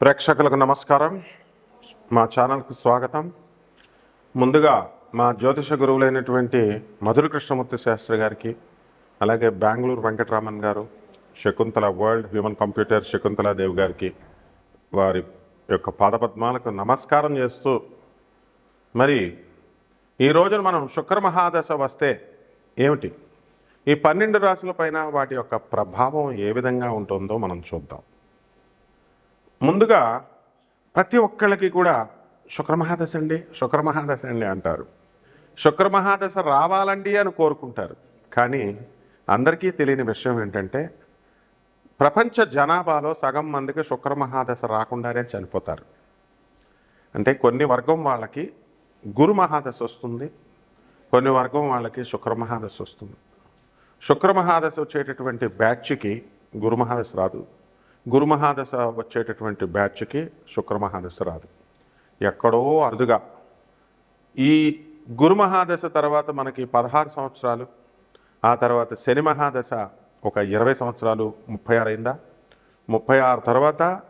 ప్రేక్షకులకు నమస్కారం. మా ఛానల్కు స్వాగతం. ముందుగా మా జ్యోతిష గురువులైనటువంటి మధుర కృష్ణమూర్తి శాస్త్రి గారికి అలాగే బెంగళూరు వెంకటరామన్ గారు Shakuntala world human computer Shakuntala Devi గారికి వారి యొక్క పాదపద్మాలకు నమస్కారం చేస్తూ మరి ఈ రోజున మనం శుక్ర మహాదశ వస్తే ఏమిటి? ఈ పన్నెండు రాశుల పైన వాటి యొక్క ప్రభావం ఏ విధంగా ఉంటుందో మనం చూద్దాం. ముందుగా ప్రతి ఒక్కళ్ళకి కూడా శుక్రమహాదశ అండి శుక్రమహాదశ అండి అంటారు. శుక్రమహాదశ రావాలండి అని కోరుకుంటారు. కానీ అందరికీ తెలియని విషయం ఏంటంటే ప్రపంచ జనాభాలో సగం మందికి శుక్రమహాదశ రాకుండానే చనిపోతారు. అంటే కొన్ని వర్గం వాళ్ళకి గురు మహాదశ వస్తుంది కొన్ని వర్గం వాళ్ళకి శుక్రమహాదశ వస్తుంది. శుక్రమహాదశ వచ్చేటటువంటి బ్యాచ్కి గురు మహాదశ రాదు. గురు మహాదశ వచ్చేటటువంటి బ్యాచ్కి శుక్ర మహాదశ రాదు. ఎక్కడో అరుదుగా. ఈ గురు మహాదశ తర్వాత మనకి పదహారు సంవత్సరాలు ఆ తర్వాత శని మహాదశ ఒక ఇరవై సంవత్సరాలు ముప్పై ఆరు అయిందా? ముప్పై ఆరు తర్వాత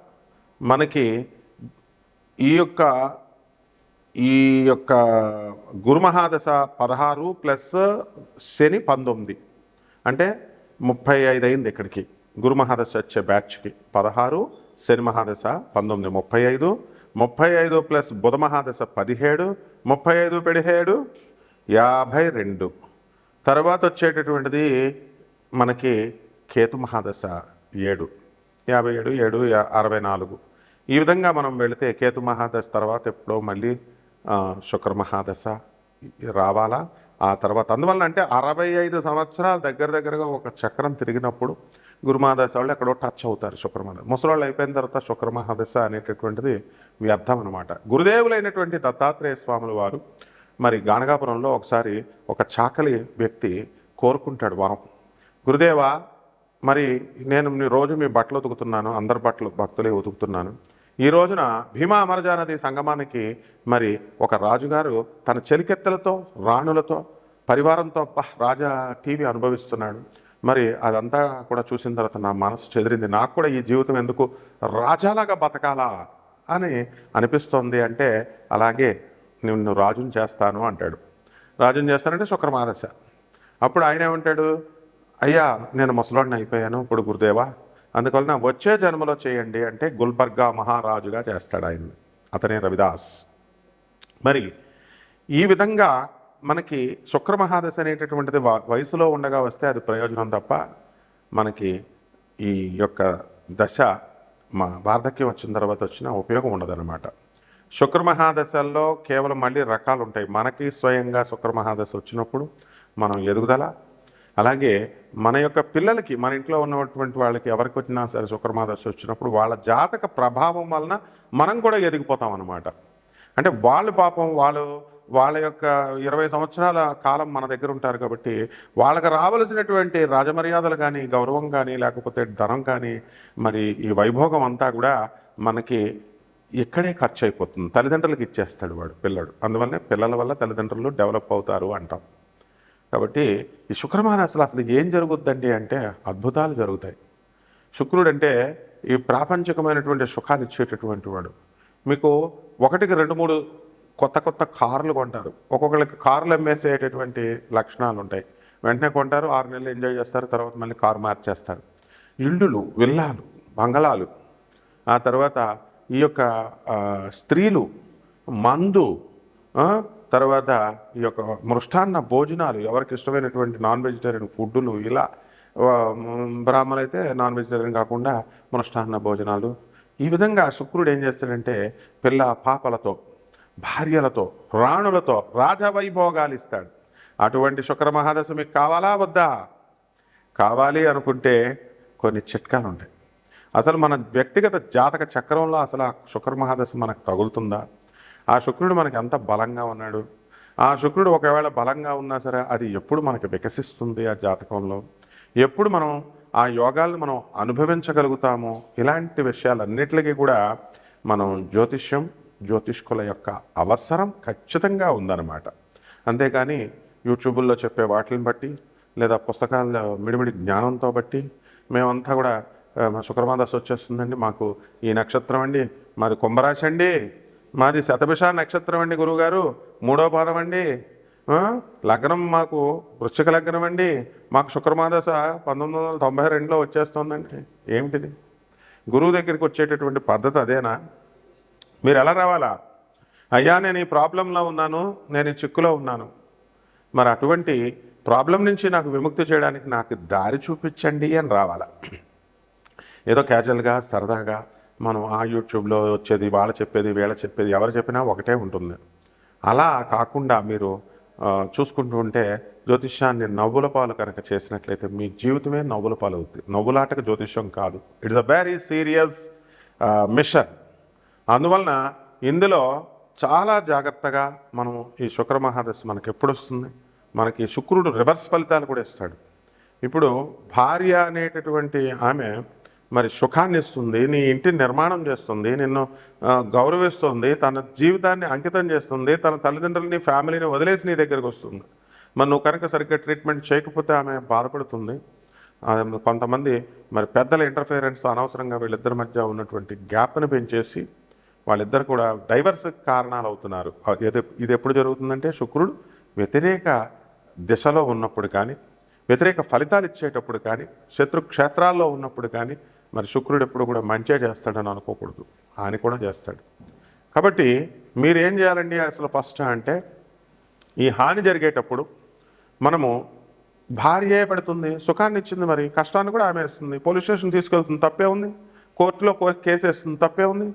మనకి ఈ యొక్క ఈ యొక్క గురుమహాదశ పదహారు ప్లస్ శని పంతొమ్మిది. అంటే ముప్పై ఐదు అయింది ఇక్కడికి. గురుమహాదశ వచ్చే బ్యాచ్కి పదహారు శని మహాదశ పంతొమ్మిది ముప్పై ఐదు ముప్పై ఐదు ప్లస్ బుధ మహాదశ పదిహేడు ముప్పై ఐదు పదిహేడు యాభై రెండు. తర్వాత వచ్చేటటువంటిది మనకి కేతు మహాదశ ఏడు యాభై ఏడు ఏడు అరవై నాలుగు. ఈ విధంగా మనం వెళితే కేతు మహాదశ తర్వాత ఎప్పుడో మళ్ళీ శుక్ర మహాదశ రావాలా? ఆ తర్వాత అందువల్ల అంటే అరవై ఐదు సంవత్సరాల దగ్గర దగ్గరగా ఒక చక్రం తిరిగినప్పుడు గురుమహాదశ వాళ్ళు ఎక్కడో టచ్ అవుతారు శుక్రమహాదశ ముసలాళ్ళు అయిపోయిన తర్వాత శుక్రమహాదశ అనేటటువంటిది వ్యర్థం అనమాట గురుదేవులైనటువంటి దత్తాత్రేయ స్వాముల వారు మరి గానగాపురంలో ఒకసారి ఒక చాకలి వ్యక్తి కోరుకుంటాడు వరం. గురుదేవా మరి నేను రోజు మీ బట్టలు ఉతుకుతున్నాను అందరి బట్టలు భక్తులే ఉతుకుతున్నాను. ఈ రోజున భీమా అమరజా నది సంగమానికి మరి ఒక రాజుగారు తన చెలికెత్తలతో రాణులతో పరివారంతో రాజా టీవీ అనుభవిస్తున్నాడు. మరి అదంతా కూడా చూసిన తర్వాత నా మనసు చెదిరింది. నాకు కూడా ఈ జీవితం ఎందుకు రాజాలాగా బతకాలా అని అనిపిస్తోంది అంటే అలాగే నిన్ను రాజుని చేస్తాను అంటాడు. రాజుని చేస్తానంటే శుక్రమాదశ. అప్పుడు ఆయన ఏమంటాడు? అయ్యా నేను ముసలాడిని అయిపోయాను ఇప్పుడు గురుదేవా. అందువలన వచ్చే జన్మలో చేయండి అంటే గుల్బర్గా మహారాజుగా చేస్తాడు ఆయన అతనే రవిదాస్. మరి ఈ విధంగా మనకి శుక్రమహాదశ అనేటటువంటిది వ- వయసులో ఉండగా వస్తే అది ప్రయోజనం తప్ప మనకి ఈ యొక్క దశ మా వార్ధక్యం వచ్చిన తర్వాత వచ్చిన ఉపయోగం ఉండదన్నమాట. శుక్రమహాదశల్లో కేవలం మళ్ళీ రకాలు ఉంటాయి మనకి స్వయంగా శుక్రమహాదశ వచ్చినప్పుడు మనం ఎదుగుదల అలాగే మన యొక్క పిల్లలకి మన ఇంట్లో ఉన్నటువంటి వాళ్ళకి ఎవరికి వచ్చినా సరే శుక్రమహాదశ వచ్చినప్పుడు వాళ్ళ జాతక ప్రభావం వలన మనం కూడా ఎదిగిపోతాం అనమాట అంటే వాళ్ళు పాపం వాళ్ళు వాళ్ళ యొక్క ఇరవై సంవత్సరాల కాలం మన దగ్గర ఉంటారు కాబట్టి వాళ్ళకి రావలసినటువంటి రాజమర్యాదలు కానీ గౌరవం కానీ లేకపోతే ధనం కానీ మరి ఈ వైభోగం అంతా కూడా మనకి ఇక్కడే ఖర్చు అయిపోతుంది తల్లిదండ్రులకు ఇచ్చేస్తాడు వాడు పిల్లడు. అందువల్లనే పిల్లల వల్ల తల్లిదండ్రులు డెవలప్ అవుతారు అంటాం. కాబట్టి ఈ శుక్రమాన అసలు అసలు ఏం జరుగుద్దండి అంటే అద్భుతాలు జరుగుతాయి. శుక్రుడు అంటే ఈ ప్రాపంచికమైనటువంటి సుఖాన్ని ఇచ్చేటటువంటి వాడు. మీకు ఒకటికి రెండు మూడు కొత్త కొత్త కార్లు కొంటారు. ఒక్కొక్కరికి కార్లు అమ్మేసేటటువంటి లక్షణాలు ఉంటాయి వెంటనే కొంటారు ఆరు నెలలు ఎంజాయ్ చేస్తారు తర్వాత మళ్ళీ కారు మార్చేస్తారు. ఇల్లులు విల్లాలు బంగళాలు ఆ తర్వాత ఈ యొక్క స్త్రీలు మందు తర్వాత ఈ యొక్క మృష్టాన్న భోజనాలు ఎవరికి ఇష్టమైనటువంటి నాన్ వెజిటేరియన్ ఫుడ్లు ఇలా ఆ, బ్రాహ్మణులు అయితే నాన్ వెజిటేరియన్ కాకుండా మృష్టాన్న భోజనాలు. ఈ విధంగా శుక్రుడు ఏం చేస్తాడంటే పిల్ల పాపలతో భార్యలతో రాణులతో రాజవైభోగాలు ఇస్తాడు అటువంటి శుక్ర మహాదశ మీకు కావాలా వద్దా? కావాలి అనుకుంటే కొన్ని చిట్కాలు ఉంటాయి. అసలు మన వ్యక్తిగత జాతక చక్రంలో అసలు ఆ శుక్ర మహాదశ మనకు తగులుతుందా? ఆ శుక్రుడు మనకి ఎంత బలంగా ఉన్నాడు? ఆ శుక్రుడు ఒకవేళ బలంగా ఉన్నా సరే అది ఎప్పుడు మనకి వికసిస్తుంది ఆ జాతకంలో? ఎప్పుడు మనం ఆ యోగాలను మనం అనుభవించగలుగుతామో? ఇలాంటి విషయాలన్నిటికీ కూడా మనం జ్యోతిష్యం జ్యోతిష్కుల యొక్క అవసరం ఖచ్చితంగా ఉందన్నమాట. అంతేకాని యూట్యూబుల్లో చెప్పే వాటిని బట్టి లేదా పుస్తకాల్లో మిడిమిడి జ్ఞానంతో బట్టి మేమంతా కూడా ఆ, మా శుక్రమాదశ వచ్చేస్తుందండి. మాకు ఈ నక్షత్రం అండి మాది కుంభరాశి అండి మాది శతభిష నక్షత్రం అండి గురువుగారు మూడో పాదం అండి లగ్నం మాకు వృశ్చిక లగ్నం అండి మాకు శుక్రమాదశ పంతొమ్మిది వందల తొంభై రెండులో వచ్చేస్తుందండి. ఏమిటిది? గురువు దగ్గరికి వచ్చేటటువంటి పద్ధతి అదేనా? మీరు ఎలా రావాలా? అయ్యా నేను ఈ ప్రాబ్లంలో ఉన్నాను నేను ఈ చిక్కులో ఉన్నాను. మరి అటువంటి ప్రాబ్లం నుంచి నాకు విముక్తి చేయడానికి నాకు దారి చూపించండి అని రావాలా? ఏదో క్యాజువల్గా సరదాగా మనం ఆ యూట్యూబ్లో వచ్చేది వాళ్ళ చెప్పేది వీళ్ళ చెప్పేది ఎవరు చెప్పినా ఒకటే ఉంటుంది. అలా కాకుండా మీరు చూసుకుంటూ ఉంటే జ్యోతిష్యాన్ని నవ్వుల పాలు కనుక చేసినట్లయితే మీ జీవితమే నవ్వుల పాలు అవుతుంది నవ్వులాటకు జ్యోతిష్యం కాదు. It's a very serious mission. అందువలన ఇందులో చాలా జాగ్రత్తగా మనం ఈ శుక్ర మహాదశ మనకి ఎప్పుడు వస్తుంది మనకి శుక్రుడు రివర్స్ ఫలితాలు కూడా ఇస్తాడు. ఇప్పుడు భార్య అనేటటువంటి ఆమె మరి సుఖాన్ని ఇస్తుంది నీ ఇంటిని నిర్మాణం చేస్తుంది నిన్ను గౌరవిస్తుంది తన జీవితాన్ని అంకితం చేస్తుంది తన తల్లిదండ్రులని ఫ్యామిలీని వదిలేసి నీ దగ్గరికి వస్తుంది. మరి నువ్వు కనుక సరిగ్గా ట్రీట్మెంట్ చేయకపోతే ఆమె బాధపడుతుంది. కొంతమంది మరి పెద్దల ఇంటర్ఫిరెన్స్ అనవసరంగా వీళ్ళిద్దరి మధ్య ఉన్నటువంటి గ్యాప్ని పెంచేసి వాళ్ళిద్దరు కూడా డైవర్స్ కారణాలు అవుతున్నారు ఇది ఎప్పుడు జరుగుతుందంటే శుక్రుడు వ్యతిరేక దిశలో ఉన్నప్పుడు కానీ వ్యతిరేక ఫలితాలు ఇచ్చేటప్పుడు కానీ శత్రు క్షేత్రాల్లో ఉన్నప్పుడు కానీ మరి శుక్రుడు ఎప్పుడు కూడా మంచిగా చేస్తాడని అనుకోకూడదు. హాని కూడా చేస్తాడు. కాబట్టి మీరు ఏం చేయాలండి అసలు ఫస్ట్ అంటే ఈ హాని జరిగేటప్పుడు మనము భార్యే పెడుతుంది సుఖాన్ని ఇచ్చింది మరి కష్టాన్ని కూడా ఆమె ఇస్తుంది పోలీస్ స్టేషన్ తీసుకెళ్తుంది తప్పే ఉంది. కోర్టులో కో- కేసు వేస్తుంది తప్పే ఉంది.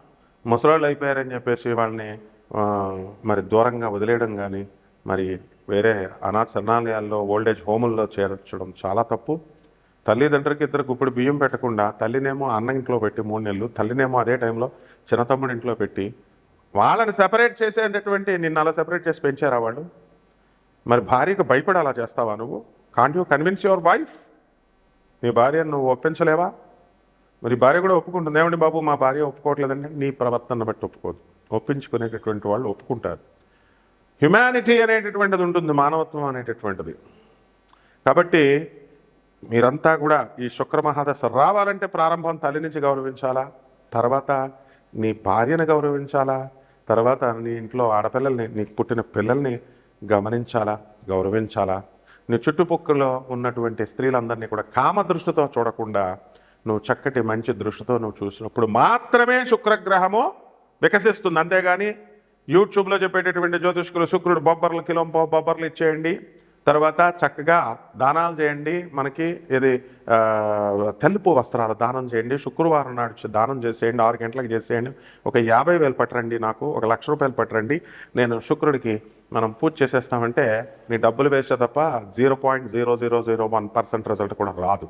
ముసలాళ్ళు అయిపోయారని చెప్పేసి వాళ్ళని మరి దూరంగా వదిలేయడం కానీ మరి వేరే అనాథ శరణాలయాల్లో ఓల్డేజ్ హోముల్లో చేర్చడం చాలా తప్పు. తల్లిదండ్రులకి ఇద్దరు గుప్పుడు బియ్యం పెట్టకుండా తల్లినేమో అన్న ఇంట్లో పెట్టి మూడు నెలలు తల్లినేమో అదే టైంలో చిన్న తమ్ముడి ఇంట్లో పెట్టి వాళ్ళని సెపరేట్ చేసేటటువంటి నిన్ను అలా సెపరేట్ చేసి పెంచారా వాళ్ళు? మరి భార్యకు భయపడి అలా చేస్తావా నువ్వు? Can't you convince your wife నీ భార్యను నువ్వు ఒప్పించలేవా? మరి భార్య కూడా ఒప్పుకుంటుంది. ఏమండి బాబు మా భార్య ఒప్పుకోవట్లేదండి. నీ ప్రవర్తన బట్టి ఒప్పుకోదు. ఒప్పించుకునేటటువంటి వాళ్ళు ఒప్పుకుంటారు. హ్యుమానిటీ అనేటటువంటిది ఉంటుంది మానవత్వం అనేటటువంటిది. కాబట్టి మీరంతా కూడా ఈ శుక్ర మహాదశ రావాలంటే ప్రారంభం తల్లి నుంచి గౌరవించాలా? తర్వాత నీ భార్యను గౌరవించాలా? తర్వాత నీ ఇంట్లో ఆడపిల్లల్ని నీకు పుట్టిన పిల్లల్ని గమనించాలా? గౌరవించాలా? నీ చుట్టుపక్కల ఉన్నటువంటి స్త్రీలందరినీ కూడా కామ దృష్టితో చూడకుండా నువ్వు చక్కటి మంచి దృష్టితో నువ్వు చూసినప్పుడు మాత్రమే శుక్రగ్రహము వికసిస్తుంది. అంతేగాని యూట్యూబ్లో చెప్పేటటువంటి జ్యోతిష్కులు శుక్రుడు బొబ్బర్లు కిలో బొబ్బర్లు ఇచ్చేయండి. తర్వాత చక్కగా దానాలు చేయండి. మనకి ఇది తెలుపు వస్త్రాలు దానం చేయండి. శుక్రవారం నాడు దానం చేసేయండి. ఆరు గంటలకు చేసేయండి. ఒక యాభై వేలు పట్టరండి నాకు. ఒక లక్ష రూపాయలు పట్టరండి. నేను శుక్రుడికి మనం పూజ చేసేస్తామంటే నీ డబ్బులు వేస్తే తప్ప zero point zero zero zero one percent result కూడా రాదు.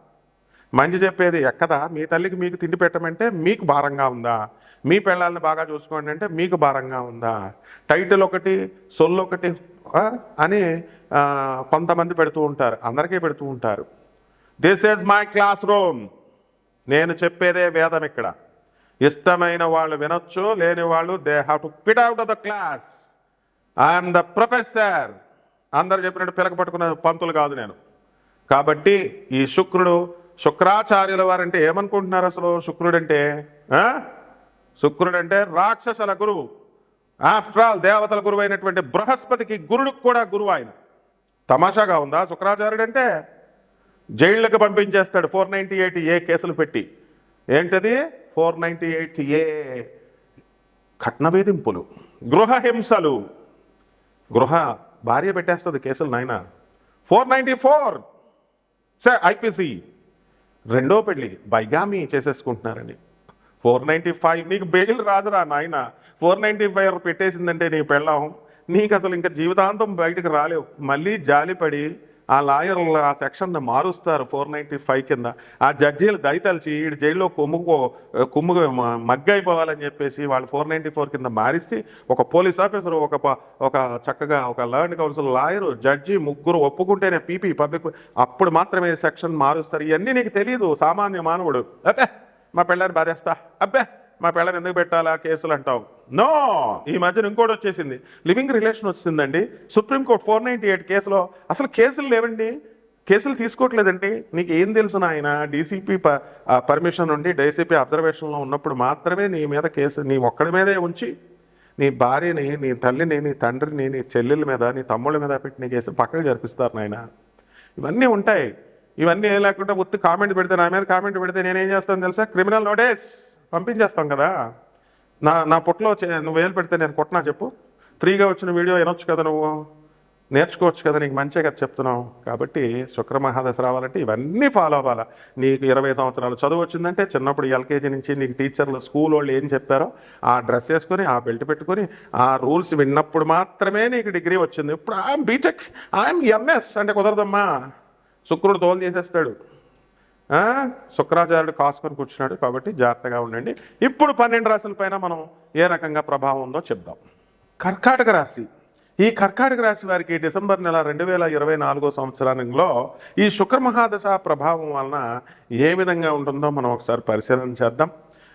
మంచి చెప్పేది ఎక్కదా? మీ తల్లికి మీకు తిండి పెట్టమంటే మీకు భారంగా ఉందా? మీ పిల్లల్ని బాగా చూసుకోండి అంటే మీకు భారంగా ఉందా? టైటిల్ ఒకటి సొల్లు ఒకటి అని కొంతమంది పెడుతూ ఉంటారు. అందరికీ పెడుతూ ఉంటారు. This is my class room నేను చెప్పేదే వేదం ఇక్కడ. ఇష్టమైన వాళ్ళు వినొచ్చు లేని వాళ్ళు they have to pit out of the class I'm the professor అందరు చెప్పినట్టు పిలక పట్టుకున్న పంతులు కాదు నేను. కాబట్టి ఈ శుక్రుడు శుక్రాచార్యుల వారంటే ఏమనుకుంటున్నారు అసలు శుక్రుడు అంటే శుక్రుడు అంటే రాక్షసుల గురువు. ఆఫ్టర్ ఆల్ దేవతల గురువు అయినటువంటి బృహస్పతికి గురుడికి కూడా గురువు ఆయన. తమాషాగా ఉందా? శుక్రాచార్యుడు అంటే జైళ్ళకి పంపించేస్తాడు. ఫోర్ నైంటీ ఎయిట్ ఏ కేసులు పెట్టి. ఏంటది? ఫోర్ నైంటీ ఎయిట్ ఏ కట్న వేధింపులు. గృహ హింసలు. గృహ భార్య పెట్టేస్తుంది కేసులు నాయన. Four ninety four. సే ఐపీసీ. రెండో పెళ్ళి బైగామి చేసేసుకుంటున్నారండి ఫోర్ నైంటీ ఫైవ్ నీకు బెయిల్ రాదురా నాయన. ఫోర్ నైంటీ ఫైవ్ పెట్టేసిందంటే నీ పెళ్ళం. నీకు అసలు ఇంకా జీవితాంతం బయటకు రాలేవు. మళ్ళీ జాలిపడి ఆ లాయర్లు ఆ సెక్షన్ మారుస్తారు ఫోర్ నైంటీ ఫైవ్ కింద. ఆ జడ్జీలు దయతలిచి ఈ జైల్లో కొమ్ముకో కుమ్ము మగ్గైపోవాలని చెప్పేసి వాళ్ళు ఫోర్ నైంటీ ఫోర్ కింద మారిస్తే ఒక పోలీస్ ఆఫీసర్ ఒక ఒక చక్కగా ఒక లర్న్ కౌన్సిల్ లాయరు జడ్జి ముగ్గురు ఒప్పుకుంటేనే పీపీ పబ్లిక్ అప్పుడు మాత్రమే సెక్షన్ మారుస్తారు. ఇవన్నీ నీకు తెలియదు సామాన్య మానవుడు. అబ్బే మా పిల్లని బాధేస్తా. అబ్బే. మా పిల్లని ఎందుకు పెట్టాలా కేసులు అంటావు? నో ఈ మధ్యన ఇంకోటి వచ్చేసింది. లివింగ్ రిలేషన్ వచ్చిందండి. Supreme court four ninety eight కేసులో అసలు కేసులు లేవండి. కేసులు తీసుకోవట్లేదండి. నీకు ఏం తెలుసు నాయన? డీసీపీ పర్మిషన్ ఉండి డీసీపీ అబ్జర్వేషన్లో ఉన్నప్పుడు మాత్రమే నీ మీద కేసు నీ ఒక్కడి మీదే ఉంచి నీ భార్యని నీ తల్లిని నీ తండ్రిని నీ చెల్లెల మీద నీ తమ్ముళ్ళ మీద పెట్టిన కేసు పక్కకు జరిపిస్తారు నాయన. ఇవన్నీ ఉంటాయి. ఇవన్నీ ఏం లేకుండా ఉత్తి కామెంట్ పెడితే నా మీద కామెంట్ పెడితే నేనేం చేస్తాను తెలుసా? క్రిమినల్ నోటీస్ పంపించేస్తాం కదా. నా నా పొట్లో చే- నువ్వు వేలు పెడితే నేను కొట్టినా చెప్పు. ఫ్రీగా వచ్చిన వీడియో వినొచ్చు కదా నువ్వు. నేర్చుకోవచ్చు కదా నీకు మంచిగా కదా చెప్తున్నావు. కాబట్టి శుక్ర మహాదశ రావాలంటే ఇవన్నీ ఫాలో అవ్వాలా. నీకు ఇరవై సంవత్సరాలు చదువు వచ్చిందంటే చిన్నప్పుడు ఎల్కేజీ నుంచి నీకు టీచర్లు స్కూల్ వాళ్ళు ఏం చెప్పారో ఆ డ్రెస్ వేసుకొని ఆ బెల్ట్ పెట్టుకొని ఆ రూల్స్ విన్నప్పుడు మాత్రమే నీకు డిగ్రీ వచ్చింది. ఇప్పుడు ఐఎమ్ బీటెక్ ఐఎమ్ ఎంఎస్ అంటే కుదరదమ్మా. శుక్రుడు తోలు చేసేస్తాడు శుక్రాచార్యుడు కాసుకొని కూర్చున్నాడు కాబట్టి జాగ్రత్తగా ఉండండి. ఇప్పుడు పన్నెండు రాశుల పైన మనం ఏ రకంగా ప్రభావం ఉందో చెప్దాం. కర్కాటక రాశి. ఈ కర్కాటక రాశి వారికి డిసెంబర్ నెల రెండు వేల ఇరవై నాలుగో సంవత్సరంలో ఈ శుక్ర మహాదశ ప్రభావం వలన ఏ విధంగా ఉంటుందో మనం ఒకసారి పరిశీలన చేద్దాం.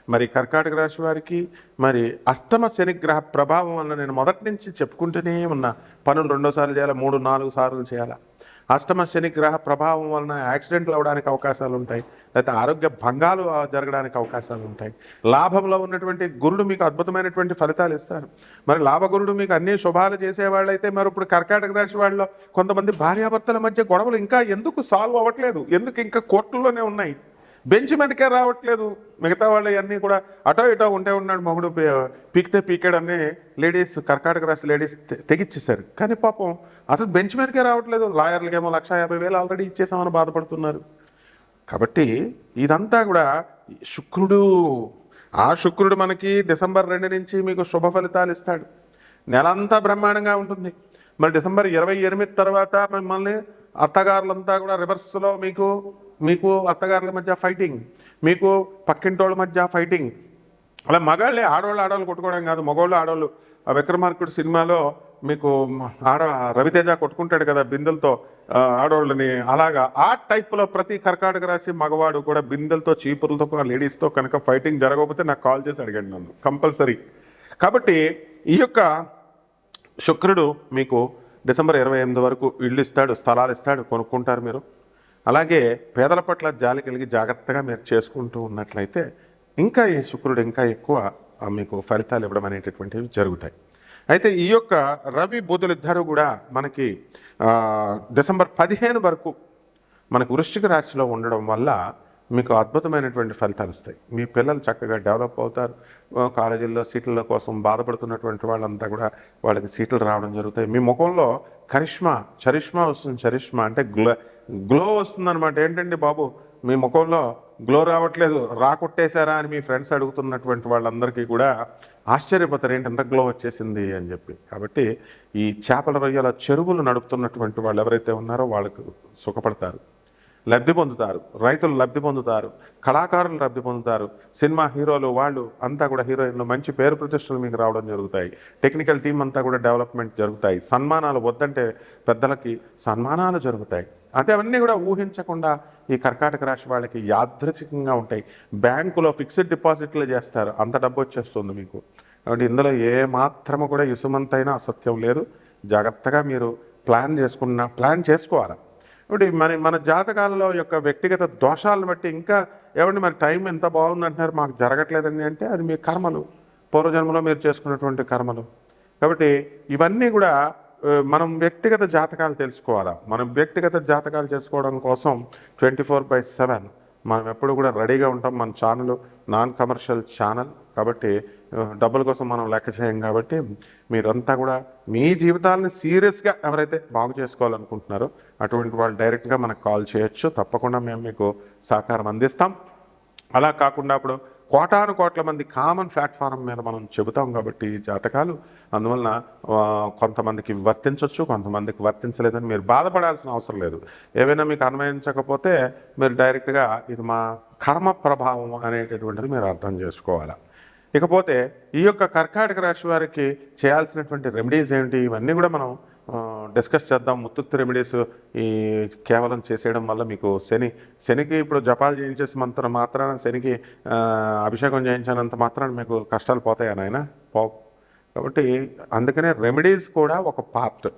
మరి కర్కాటక రాశి వారికి మరి అష్టమ శనిగ్రహ ప్రభావం వలన నేను మొదటి నుంచి చెప్పుకుంటూనే ఉన్నా. పనులు రెండోసార్లు చేయాలా? మూడు నాలుగు సార్లు చేయాలా? అష్టమ శని గ్రహ ప్రభావం వలన యాక్సిడెంట్లు అవడానికి అవకాశాలు ఉంటాయి. లేకపోతే ఆరోగ్య భంగాలు జరగడానికి అవకాశాలు ఉంటాయి. లాభంలో ఉన్నటువంటి గురుడు మీకు అద్భుతమైనటువంటి ఫలితాలు ఇస్తారు. మరి లాభగురుడు మీకు అన్ని శుభాలు చేసేవాళ్ళైతే మరి ఇప్పుడు కర్కాటక రాశి వాళ్ళలో కొంతమంది భార్యాభర్తల మధ్య గొడవలు ఇంకా ఎందుకు సాల్వ్ అవ్వట్లేదు? ఎందుకు ఇంకా కోర్టుల్లోనే ఉన్నాయి? బెంచ్ మీదకే రావట్లేదు. మిగతా వాళ్ళు అన్నీ కూడా అటో ఇటో ఉంటే ఉన్నాడు మొగుడు పీకితే పీకాడని లేడీస్ కర్కాటక రాసి లేడీస్ తె- తెగిచ్చేశారు. కానీ పాపం అసలు బెంచ్ మీదకే రావట్లేదు. లాయర్లకేమో లక్ష యాభై వేలు ఆల్రెడీ ఇచ్చేసామని బాధపడుతున్నారు. కాబట్టి ఇదంతా కూడా శుక్రుడు ఆ శుక్రుడు మనకి డిసెంబర్ రెండు నుంచి మీకు శుభ ఫలితాలు ఇస్తాడు. నెలంతా బ్రహ్మాండంగా ఉంటుంది. మరి డిసెంబర్ ఇరవై ఎనిమిది తర్వాత మిమ్మల్ని అత్తగారులంతా కూడా రివర్స్లో మీకు మీకు అత్తగారుల మధ్య ఫైటింగ్ మీకు పక్కింటోళ్ళ మధ్య ఫైటింగ్ అలా మగాళ్ళే ఆడవాళ్ళు ఆడవాళ్ళు కొట్టుకోవడం కాదు మగవాళ్ళు ఆడవాళ్ళు. ఆ విక్రమార్కుడు సినిమాలో మీకు ఆడ రవితేజ కొట్టుకుంటాడు కదా బిందెలతో ఆడవాళ్ళని. అలాగా ఆ టైప్లో ప్రతి కర్కాటక రాశి మగవాడు కూడా బిందెలతో చీపులతో లేడీస్తో కనుక ఫైటింగ్ జరగకపోతే నాకు కాల్ చేసి అడిగండి నన్ను కంపల్సరీ కాబట్టి ఈ యొక్క శుక్రుడు మీకు డిసెంబర్ ఇరవై ఎనిమిది వరకు ఇళ్ళు ఇస్తాడు స్థలాలు ఇస్తాడు కొనుక్కుంటారు మీరు. అలాగే పేదల పట్ల జాలి కలిగి జాగ్రత్తగా మీరు చేసుకుంటూ ఉన్నట్లయితే ఇంకా ఈ శుక్రుడు ఇంకా ఎక్కువ మీకు ఫలితాలు ఇవ్వడం అనేటటువంటివి జరుగుతాయి. అయితే ఈ యొక్క రవి బుధులు ఇద్దరు కూడా మనకి డిసెంబర్ పదిహేను వరకు మనకు వృశ్చిక రాశిలో ఉండడం వల్ల మీకు అద్భుతమైనటువంటి ఫలితాలు వస్తాయి. మీ పిల్లలు చక్కగా డెవలప్ అవుతారు. కాలేజీల్లో సీట్ల కోసం బాధపడుతున్నటువంటి వాళ్ళంతా కూడా వాళ్ళకి సీట్లు రావడం జరుగుతాయి. మీ ముఖంలో కరిష్మా చరిష్మా వస్తుంది. చరిష్మా అంటే గ్లో గ్లో వస్తుంది అనమాట ఏంటండి బాబు? మీ ముఖంలో గ్లో రావట్లేదు. రాకొట్టేశారా అని మీ ఫ్రెండ్స్ అడుగుతున్నటువంటి వాళ్ళందరికీ కూడా ఆశ్చర్యపోతారు. ఏంటి ఎంత గ్లో వచ్చేసింది? అని చెప్పి. కాబట్టి ఈ చేపల రొయ్యల చెరువులు నడుపుతున్నటువంటి వాళ్ళు ఎవరైతే ఉన్నారో వాళ్ళకు సుఖపడతారు. లబ్ధి పొందుతారు. రైతులు లబ్ధి పొందుతారు. కళాకారులు లబ్ధి పొందుతారు. సినిమా హీరోలు వాళ్ళు అంతా కూడా హీరోయిన్లు మంచి పేరు ప్రతిష్టలు మీకు రావడం జరుగుతాయి. టెక్నికల్ టీం అంతా కూడా డెవలప్మెంట్ జరుగుతాయి. సన్మానాలు వద్దంటే పెద్దలకి సన్మానాలు జరుగుతాయి. అంటే అవన్నీ కూడా ఊహించకుండా ఈ కర్కాటక రాశి వాళ్ళకి యాదృచ్ఛికంగా ఉంటాయి. బ్యాంకులో ఫిక్స్డ్ డిపాజిట్లు చేస్తారు. అంత డబ్బు వచ్చేస్తుంది మీకు. కాబట్టి ఇందులో ఏ మాత్రము కూడా ఇసుమంతైనా అసత్యం లేదు. జాగ్రత్తగా మీరు ప్లాన్ చేసుకున్న ప్లాన్ చేసుకోవాలి. ఇప్పుడు మన మన జాతకాలలో యొక్క వ్యక్తిగత దోషాలను బట్టి ఇంకా ఏమండి మరి టైం ఎంత బాగుంది అంటున్నారు మాకు జరగట్లేదండి అంటే అది మీ కర్మలు. పూర్వజన్మలో మీరు చేసుకున్నటువంటి కర్మలు. కాబట్టి ఇవన్నీ కూడా మనం వ్యక్తిగత జాతకాలు తెలుసుకోవాలా? మనం వ్యక్తిగత జాతకాలు చేసుకోవడం కోసం ట్వంటీ ఫోర్ బై సెవెన్ మనం ఎప్పుడు కూడా రెడీగా ఉంటాం మన ఛానల్ నాన్ కమర్షియల్ ఛానల్ కాబట్టి డబ్బుల కోసం మనం లెక్క చేయం కాబట్టి మీరంతా కూడా మీ జీవితాలను సీరియస్గా ఎవరైతే బాగు చేసుకోవాలనుకుంటున్నారో అటువంటి వాళ్ళు డైరెక్ట్గా మనకు కాల్ చేయొచ్చు. తప్పకుండా మేము మీకు సహకారం అందిస్తాం. అలా కాకుండా ఇప్పుడు కోటాను కోట్ల మంది కామన్ ప్లాట్ఫారం మీద మనం చెబుతాం కాబట్టి ఈ జాతకాలు అందువలన కొంతమందికి వర్తించవచ్చు కొంతమందికి వర్తించలేదని మీరు బాధపడాల్సిన అవసరం లేదు. ఏవైనా మీకు అన్వయించకపోతే మీరు డైరెక్ట్గా ఇది మా కర్మ ప్రభావం అనేటటువంటిది మీరు అర్థం చేసుకోవాలి. ఇకపోతే ఈ యొక్క కర్కాటక రాశి వారికి చేయాల్సినటువంటి రెమెడీస్ ఏంటి? ఇవన్నీ కూడా మనం డిస్కస్ చేద్దాం. ముత్తుత్తు రెమెడీస్ ఈ కేవలం చేసేయడం వల్ల మీకు శని శనికి ఇప్పుడు జపాలు చేయించేసి మంత్రం మాత్రాన శనికి అభిషేకం చేయించినంత మాత్రాన మీకు కష్టాలు పోతాయా నాయన? పో. కాబట్టి అందుకనే రెమెడీస్ కూడా ఒక పార్ట్.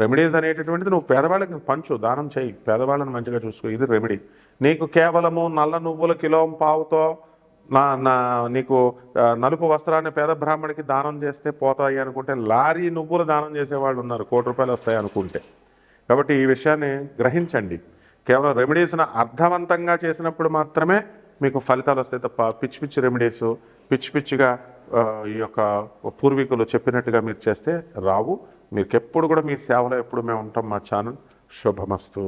రెమెడీస్ అనేటటువంటిది నువ్వు పేదవాళ్ళకి పంచు దానం చేయి. పేదవాళ్ళని మంచిగా చూసుకో. ఇది రెమెడీ. నీకు కేవలము నల్ల నువ్వుల కిలో పావుతో నా నా నీకు నలుపు వస్త్రాన్ని పేద బ్రాహ్మణికి దానం చేస్తే పోతాయి అనుకుంటే లారీ నువ్వులు దానం చేసేవాళ్ళు ఉన్నారు కోటి రూపాయలు వస్తాయి అనుకుంటే. కాబట్టి ఈ విషయాన్ని గ్రహించండి. కేవలం రెమెడీస్ను అర్థవంతంగా చేసినప్పుడు మాత్రమే మీకు ఫలితాలు వస్తాయి తప్ప పిచ్చి పిచ్చి రెమెడీస్ పిచ్చి పిచ్చిగా ఈ యొక్క పూర్వీకులు చెప్పినట్టుగా మీరు చేస్తే రావు. మీకు ఎప్పుడు కూడా మీ సేవలో ఎప్పుడు మేము ఉంటాం మా ఛానల్. శుభమస్తు.